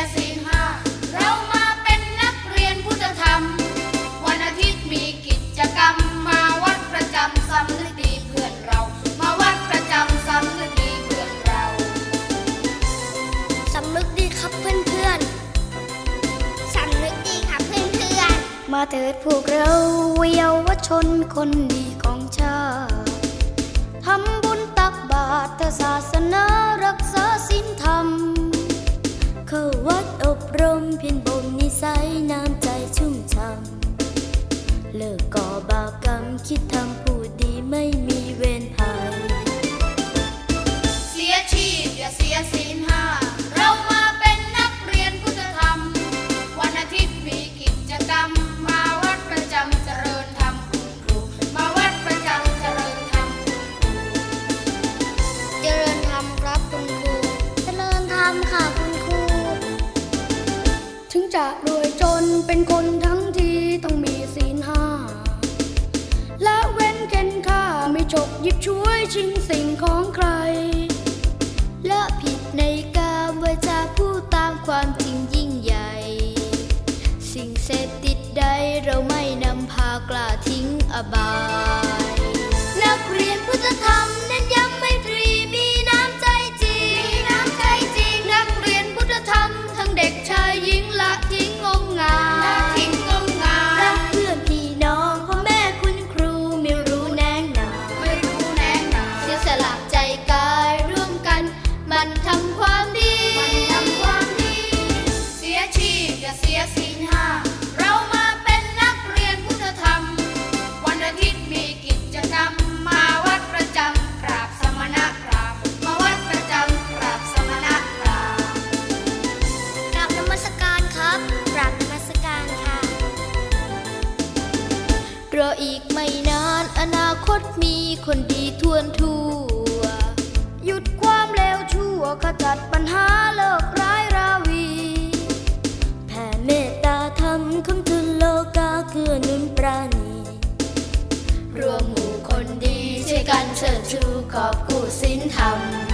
เรามาเป็นนักเรียนพุทธธรรม วันอาทิตย์มีกิจกรรมมาวัดประจำสำนึกดีเพื่อนเรา มาวัดประจำสำนึกดีเพื่อนเรา สำนึกดีครับเพื่อนเพื่อนสำนึกดีครับเพื่อนเพื่อนมาเถิดพวกเราเยาวชนคนดีของชาติทำบุญตักบาตรศาส จนเป็นคนทั้งทีต้องมีศีลหาและเว้นเก็นค่าไม่ฉกหยิบช่วยชิงสิ่งของใคร และผิดในกามวาจาพูดตามความจริงยิ่งใหญ่ สิ่งเสพติดใดเราไม่นำพากล้าทิ้งอบาย รออีกไม่นานอนาคตมีคนดีทวนทั่ว หยุดความเลวชั่วขจัดปัญหาเลิกร้ายราวี แผ่เมตตาธรรมคำจุนโลกาเกื้อนุนปราณีรวมหมู่คนดีช่วยกันเชิดชูขอบกุศลธรรม